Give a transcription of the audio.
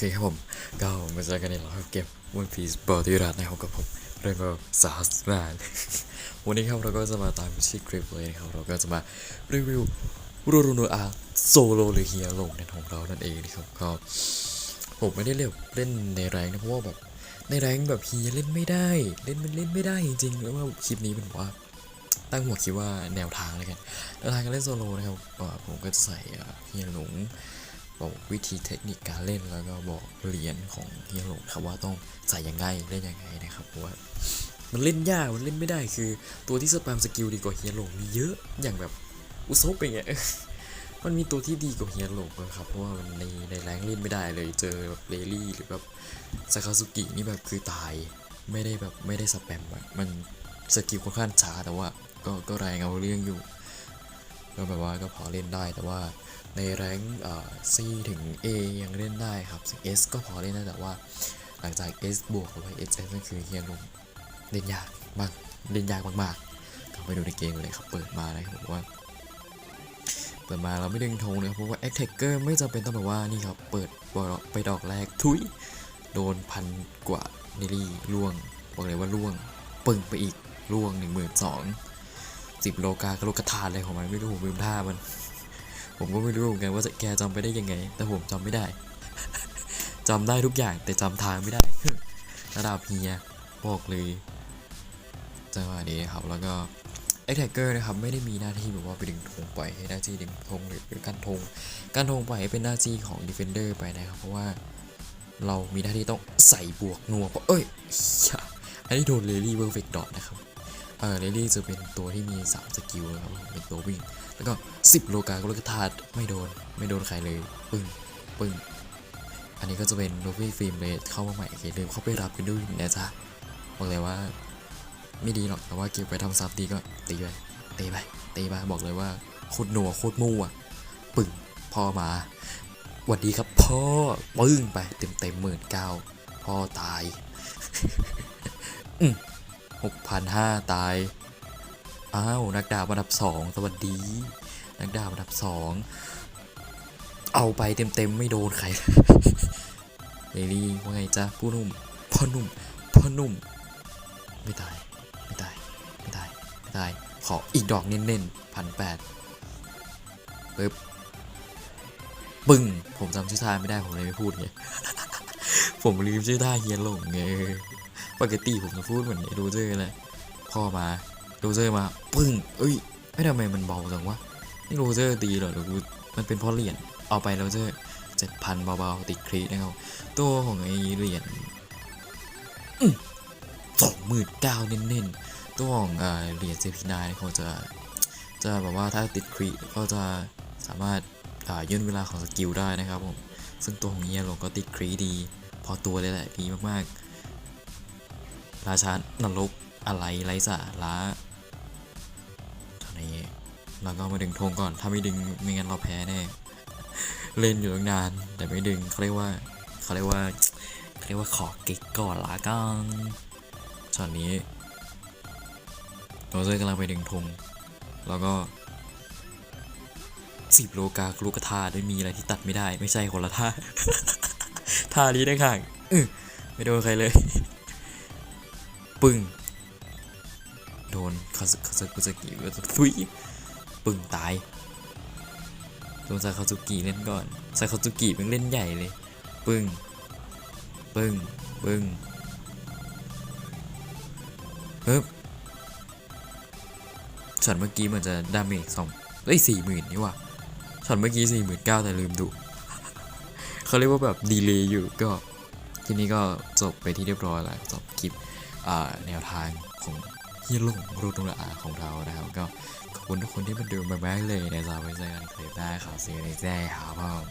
เคครับผมก็มาเจอกันในรอบเกม One Piece บอดี้รัดนะครับกับผมเรื่องก็สาสนานวันนี้ครับเราก็จะมาตามชื่อคลิปเลยนะครับเราก็จะมารีวิวรูรูโนอาโซโลหรือเฮียลงในของเรานั่นเองนะครับก็ผมไม่ได้เล่นเล่นในแรงนะเพราะว่าแบบในแรงแบบเฮียเล่นไม่ได้ เล่นมันเล่นไม่ได้จริงๆแล้วว่าคลิปนี้เป็นว่าตั้งหัวคิดว่าแนวทางแล้วกันแนวทางการเล่นโซโลนะครับผมก็จะใส่เฮียหลง บอกวิธีเทคนิคการเล่นแล้วก็บอกเหรียญของเฮียหลงครับว่าต้องใส่ยังไงเล่นยังไงนะครับเพราะว่ามันเล่นยากมันเล่นไม่ได้คือ ตัวที่สแปมสกิลดีกว่าเฮียหลงมีเยอะอย่างแบบอุซบอย่างเงี้ยมันมีตัวที่ดีกว่าเฮียหลงนะครับ เพราะว่ามันในในแรงเล่นไม่ได้เลย เจอแบบเลลี่หรือแบบซากาซุกินี่แบบคือตาย ไม่ได้แบบไม่ได้สแปมอะมันสกิลค่อนข้างช้าแต่ว่าก็ก็แรงเอาเรื่องอยู่ ก็แบบว่าก็พอเล่นได้แต่ว่าในแรงเอ่อ C ถึง A ยังเล่นได้ครับซึ่ง S ก็พอเล่นได้แต่ว่า หลังจาก S บวกกับ S S นั่นคือเฮียลงเล่นยากมากเล่นยากมากๆก็ไปดูในเกมเลยครับเปิดมานะครับบอกว่าเปิดมาเราไม่ดึงธงเลยครับเพราะว่า a t t a c k e r ไม่จำเป็นต้องแบบว่านี่ครับเปิดบอลไปดอกแรกทุยโดนพันกว่านิลี่ล่วงบอกเลยว่าล่วงปึ้งไปอีกล่วงหนึ่งหมื่น สิบโลกากระโลกระทานอะไรของมันไม่รู้ผมลืมท่ามัน ผมก็ไม่รู้เหมือนกันว่าจะแกจำไปได้ยังไง แต่ผมจำไม่ได้จำได้ทุกอย่างแต่จำทางไม่ได้ระดับเฮียบอกเลยจังหวะนี้ครับแล้วก็เอ็กแทกเกอร์นะครับไม่ได้มีหน้าที่แบบว่าไปดึงธงปล่อยให้หน้าที่ดึงธงหรือการธงการธงปล่อยให้เป็นหน้าที่ของดีเฟนเดอร์ไปนะครับเพราะว่าเรามีหน้าที่ต้องใส่บวกนัวเพราะเอ้ยอันนี้โดนเลลี่เวอร์เฟกดอทนะครับ เออเรดี้จะเป็นตัวที่มี 3 สกิลครับเป็นตัววิ่ง แล้วก็ 10 โลกาโกลกธาตุไม่โดน ไม่โดนใครเลย ปึ้ง ปึ้ง อันนี้ก็จะเป็นโลฟี่ฟิล์มเลยเข้ามาใหม่เคลืมเข้าไปรับไปด้วยนะจ๊ะบอกเลยว่า ไม่ดีหรอก แต่ว่าเก็บไปทำซับดีก็ตีไปตีไปตีไปบอกเลยว่าโคตรหนัวโคตรมั่ะปึ้งพ่อมาหวัดดีครับพ่อ ปึ้งไปเต็มเต็มหมื่นเก้าพ่อตาย อื 6,500 ตาย อ้าว นักดาบอันดับ 2 สวัสดี นักดาบอันดับ 2 เอาไปเต็มๆ ไม่โดนใครเลอลี่ว่าไงจ๊ะผู้นุ่ม พ่อนุ่ม พ่อนุ่ม ไม่ตาย ไม่ตาย ไม่ตาย ไม่ตาย ขออีกดอกเน้นๆพันแปดปึ๊บปึ้ง ผมจำชื่อท่าไม่ได้ ผมเลยไม่พูดไง ผมลืมชื่อท่าเฮียหลงไง ปกติผมจะพูดเหมือนไอ้โรเจอร์เลยพ่อมาโรเจอร์มาปึ้งเอ้ยไม่ทำไมมันเบาจังวะนี่โรเจอร์ตีเหรอหรือกูมันเป็นเพราะเหรียญเอาไปโรเจอร์เจ็ดพันเบาๆติดครีนะครับตัวของไอ้เหรียญสองหมื่นเก้าเน้นๆตัวของอ่าเหรียญเซฟินายเขาจะจะแบบว่าถ้าติดครีก็จะสามารถาย่นเวลาของสกิลได้นะครับผมซึ่งตัวของเฮียหลงก็ติดครีดี พอตัวเลยแหละดีมากๆ ราชานรกอะไรไรสาระตอนนี้เราก็มาดึงธงก่อน ถ้าไม่ดึงไม่งั้นเราแพ้แน่ เล่นอยู่ตั้งนาน แต่ไม่ดึงเขาเรียกว่าเขาเรียกว่าเขาเรียกว่าขอเก๊กก่อนละกันช็อตนี้โรเซอร์กำลังไปดึงธงแล้วก็สิบโลกากลูกกระทาได้มีอะไรที่ตัดไม่ได้ ไม่ใช่คนละท่าท่านี้ได้ข้างไม่โดนใครเลย ปึ้ง โดนคาสึคาสึคุสกิเวทุยปึ้งตายโดนซาคาซุกิเล่นก่อนซาคาซุกิมันเล่นใหญ่เลย ปึ้ง ปึ้ง ปึ้งฮึบช็อตเมื่อกี้มันจะดาเมจสองเอ้ยสี่หมื่นนี่ว่ะช็อตเมื่อกี้สี่หมื่นเก้าแต่ลืมดู เขาเรียกว่าแบบดีเลย์อยู่ก็ ทีนี้ก็จบไปที่เรียบร้อยแล้วจบคลิป แนวทางของเฮียหลงรูตุละอาของเรานะครับ ก็ขอบคุณทุกคนที่มาดูมากๆเลยนะครับไว้เจอกันคลิปหน้าข่าวเสียในแจ้ครับผม